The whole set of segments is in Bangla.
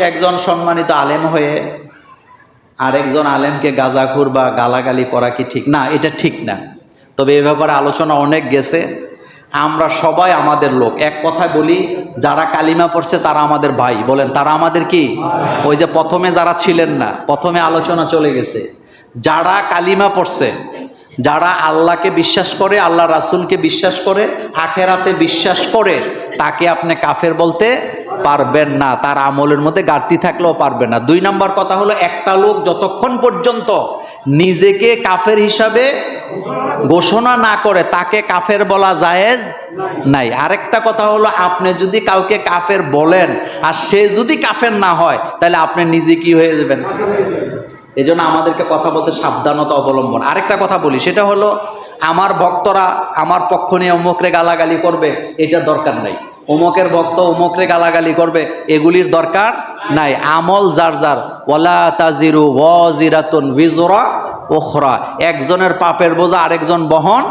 একজন সম্মানিত আলেম হয়ে আরেকজন আলেমকে গাজাখুর বা গালাগালি করা কি ঠিক? না, এটা ঠিক না। তবে এ ব্যাপারে আলোচনা অনেক গেছে। আমরা সবাই আমাদের লোক। এক কথায় বলি, যারা কালিমা পড়ছে তারা আমাদের ভাই। বলেন, তারা আমাদের কি? ওই যে প্রথমে যারা ছিলেন না, প্রথমে আলোচনা চলে গেছে। যারা কালিমা পড়ছে, যারা আল্লাহকে বিশ্বাস করে, আল্লাহ রাসূলকে বিশ্বাস করে, আখেরাতে বিশ্বাস করে, তাকে আপনি কাফের বলতে পারবেন না, তার আমলের মধ্যে ঘাটতি থাকলেও পারবে না। দুই নাম্বার কথা হলো, একটা লোক যতক্ষণ পর্যন্ত নিজেকে কাফের হিসাবে ঘোষণা না করে, তাকে কাফের বলা জায়েজ নাই। আরেকটা কথা হলো, আপনি যদি কাউকে কাফের বলেন, আর সে যদি কাফের না হয়, তাহলে আপনি নিজে কি হয়ে যাবেন? এই জন্য আমাদেরকে কথা বলতে সাবধানতা অবলম্বন। আরেকটা কথা বলি, সেটা হলো, আমার ভক্তরা আমার পক্ষ নিয়ে অমুকরে গালাগালি করবে এটা দরকার নাই। অমুকের ভক্ত অমুকরে গালাগালি করবে, এগুলির দরকার নাই। আমল যার যার। ওলা তাজিরু ওয়াজিরাতুন বিজরা ওখরা একজনের পাপের বোঝা আরেকজন বহন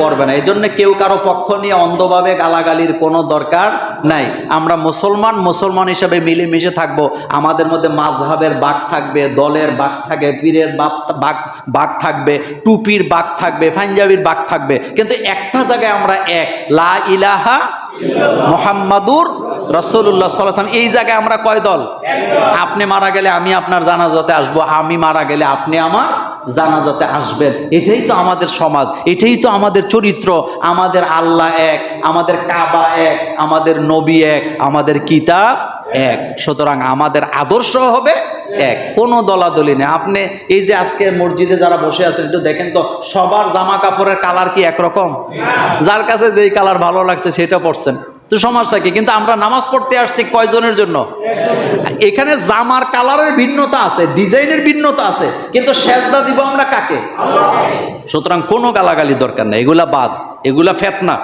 করবে না। এই জন্য কেউ কারও পক্ষ নিয়ে অন্ধভাবে গালাগালির কোনো দরকার নাই। আমরা মুসলমান মুসলমান হিসাবে মিলেমিশে থাকব। আমাদের মধ্যে মাঝহাবের বাঘ থাকবে, দলের বাঘ থাকবে পীরের বাঘ বাঘ থাকবে, টুপির বাঘ থাকবে, পাঞ্জাবির বাঘ থাকবে। কিন্তু একটা জায়গায় আমরা এক, লা ইলাহা মোহাম্মদুর রসুল্লাহ সাল্লাম এই জায়গায় আমরা কয় দল? আপনি মারা গেলে আমি আপনার জানাজাতে আসব, আমি মারা গেলে আপনি আমার জানাজাতে আসবেন। এটাই তো আমাদের সমাজ, এটাই তো আমাদের চরিত্র। আমাদের আল্লাহ এক, আমাদের কাবা এক, আমাদের নবী এক, আমাদের কিতাব এক। সুতরাং আমাদের আদর্শ হবে এক। কোনো দলাদলি নেই। আপনি এই যে আজকে মসজিদে যারা বসে আছেন, একটু দেখেন তো, সবার জামা কাপড়ের কালার কি একরকম? যার কাছে যেই কালার ভালো লাগছে, সেটা পড়ছেন তো সমস্যা কি? কিন্তু আমরা নামাজ পড়তে আসছি কয়জনের জন্য? এখানে জামার কালারের ভিন্নতা আছে, ডিজাইনের ভিন্নতা আছে, কিন্তু সেজদা দিব আমরা কাকে? সুতরাং কোনো গালাগালি দরকার নেই। এগুলা বাদ। এগুলা ফেতনা।